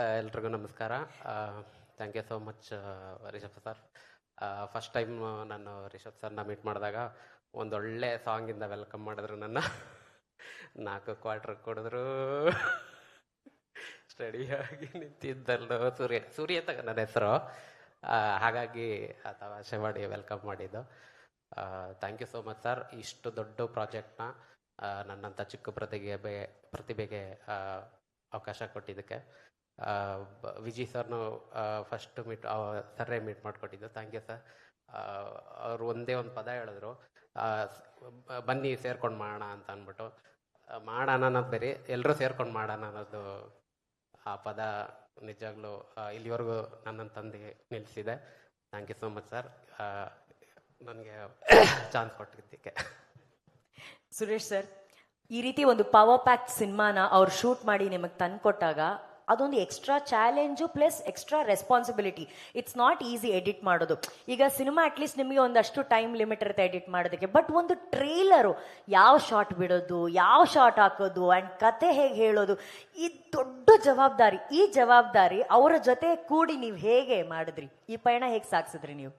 ಎಲ್ರಿಗೂ ನಮಸ್ಕಾರ. Thank you so much Rishab sir. First time ನಾನು ರಿಷಬ್ ಸರ್ನ ಮೀಟ್ ಮಾಡಿದಾಗ ಒಂದೊಳ್ಳೆ ಸಾಂಗಿಂದ ವೆಲ್ಕಮ್ ಮಾಡಿದ್ರು ನನ್ನ. ನಾಲ್ಕು ಕ್ವಾರ್ಟರ್ ಕೊಡಿದ್ರು. ಸ್ಟಡಿಯಾಗಿ ನಿಂತಿದ್ದಲ್ಲೋ ಸೂರ್ಯ ಸೂರ್ಯ ಅಂತ ನನ್ನ ಹೆಸರು. ಹಾಗಾಗಿ ತಮಾಷೆ ಮಾಡಿ ವೆಲ್ಕಮ್ ಮಾಡಿದ್ದು. Thank you so much sir ಇಷ್ಟು ದೊಡ್ಡ ಪ್ರಾಜೆಕ್ಟ್ನ ನನ್ನಂಥ ಚಿಕ್ಕ ಪ್ರತಿಭೆ ಪ್ರತಿಭೆಗೆ ಅವಕಾಶ ಕೊಟ್ಟಿದ್ದಕ್ಕೆ. ವಿಜಿ ಸರ್ನು ಫಸ್ಟ್ ಮೀಟ್ ಸರ್ರೇ ಮೀಟ್ ಮಾಡಿಕೊಟ್ಟಿದ್ದು. ಥ್ಯಾಂಕ್ ಯು ಸರ್ ಅವರು ಒಂದೇ ಒಂದು ಪದ ಹೇಳಿದ್ರು. ಬನ್ನಿ ಸೇರ್ಕೊಂಡು ಮಾಡೋಣ ಅಂತ ಅಂದ್ಬಿಟ್ಟು. ಮಾಡೋಣ ಅನ್ನೋದು ಬೇರೆ ಎಲ್ಲರೂ ಸೇರ್ಕೊಂಡು ಮಾಡೋಣ ಅನ್ನೋದು ಆ ಪದ ನಿಜವಾಗ್ಲೂ ಇಲ್ಲಿವರೆಗೂ ನನ್ನನ್ನು ತಂದೆ ನಿಲ್ಲಿಸಿದೆ thank you so much sir ನನಗೆ ಚಾನ್ಸ್ ಕೊಟ್ಟಿದ್ದಕ್ಕೆ. ಸುರೇಶ್ ಸರ್ ಈ ರೀತಿ ಒಂದು ಪವರ್ ಪ್ಯಾಕ್ ಸಿನಿಮಾನ ಅವ್ರು ಶೂಟ್ ಮಾಡಿ ನಿಮಗೆ ತಂದ್ಕೊಟ್ಟಾಗ ಅದೊಂದು extra challenge plus extra responsibility it's not easy edit ಮಾಡೋದು. ಈಗ ಸಿನಿಮಾ ಅಟ್ಲೀಸ್ಟ್ ನಿಮಗೆ ಒಂದಷ್ಟು ಟೈಮ್ ಲಿಮಿಟ್ ಇರುತ್ತೆ ಎಡಿಟ್ ಮಾಡೋದಕ್ಕೆ. ಬಟ್ ಒಂದು ಟ್ರೇಲರು ಯಾವ ಶಾಟ್ ಬಿಡೋದು, ಯಾವ ಶಾಟ್ ಹಾಕೋದು ಆ್ಯಂಡ್ ಕತೆ ಹೇಗೆ ಹೇಳೋದು, ಈ ದೊಡ್ಡ ಜವಾಬ್ದಾರಿ. ಈ ಜವಾಬ್ದಾರಿ ಅವರ ಜೊತೆ ಕೂಡಿ ನೀವು ಹೇಗೆ ಮಾಡಿದ್ರಿ? ಈ ಪಯಣ ಹೇಗೆ ಸಾಗಿಸಿದ್ರಿ ನೀವು?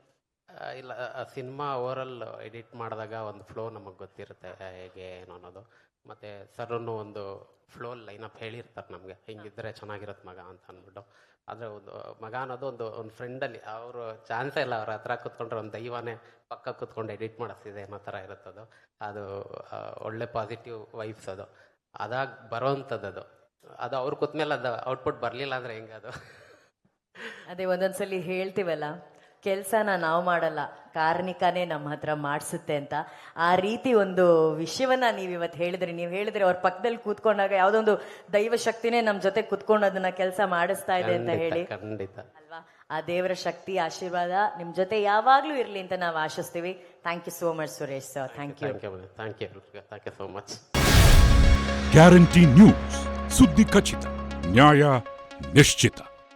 ಇಲ್ಲ ಸಿನಿಮಾ ಓವರಲ್ ಎಡಿಟ್ ಮಾಡಿದಾಗ ಒಂದು ಫ್ಲೋ ನಮಗೆ ಗೊತ್ತಿರುತ್ತೆ ಹೇಗೆ, ಏನು ಅನ್ನೋದು. ಮತ್ತು ಸರ್ನು ಒಂದು ಫ್ಲೋ ಲೈನಪ್ ಹೇಳಿರ್ತಾರೆ ನಮಗೆ. ಹಿಂಗಿದ್ರೆ ಚೆನ್ನಾಗಿರುತ್ತೆ ಮಗ ಅಂತ ಅಂದ್ಬಿಟ್ಟು. ಆದರೆ ಒಂದು, ಮಗ ಅನ್ನೋದು ಒಂದು ಒಂದು ಫ್ರೆಂಡಲ್ಲಿ ಅವರು ಚಾನ್ಸೇ ಇಲ್ಲ, ಅವ್ರ ಹತ್ರ ಕೂತ್ಕೊಂಡ್ರೆ ಒಂದು ದೈವನೇ ಪಕ್ಕ ಕೂತ್ಕೊಂಡು ಎಡಿಟ್ ಮಾಡಿಸ್ತಿದೆ ಅನ್ನೋ ಥರ ಇರುತ್ತದು ಅದು. ಒಳ್ಳೆ ಪಾಸಿಟಿವ್ ವೈಬ್ಸ್ ಅದು. ಅದಾಗ ಬರೋವಂಥದ್ದು ಅದು. ಅದು ಅವ್ರು ಕೂತ್ಮೇಲೆ ಅದು ಔಟ್ಪುಟ್ ಬರಲಿಲ್ಲ ಅಂದರೆ ಹೆಂಗೆ ಅದು? ಅದೇ ಒಂದೊಂದ್ಸಲಿ ಹೇಳ್ತೀವಲ್ಲ ಕೆಲಸನ ನಾವು ಮಾಡಲ್ಲ ಕಾರ್ಮಿಕನೇ ನಮ್ಮ ಹತ್ರ ಮಾಡಿಸುತ್ತೆ ಅಂತ. ಆ ರೀತಿ ಒಂದು ವಿಷಯವನ್ನ ನೀವು ಇವತ್ತು ಹೇಳಿದ್ರಿ. ನೀವು ಹೇಳಿದ್ರಿ ಅವ್ರ ಪಕ್ಕದಲ್ಲಿ ಕೂತ್ಕೊಂಡಾಗ ಯಾವುದೊಂದು ದೈವ ಶಕ್ತಿನೇ ನಮ್ಮ ಜೊತೆ ಕೂತ್ಕೊಂಡು ಅದನ್ನ ಕೆಲಸ ಮಾಡಿಸ್ತಾ ಇದೆ ಅಂತ ಹೇಳಿ. ಖಂಡಿತ. ಅಲ್ವಾ? ಆ ದೇವರ ಶಕ್ತಿ ಆಶೀರ್ವಾದ ನಿಮ್ ಜೊತೆ ಯಾವಾಗ್ಲೂ ಇರ್ಲಿ ಅಂತ ನಾವು ಆಶಿಸ್ತೀವಿ. Thank you so much Suresh sir thank you thank you thank you thank you so much Guarantee News ಸುದ್ದಿ ಖಚಿತ ನ್ಯಾಯ ನಿಶ್ಚಿತ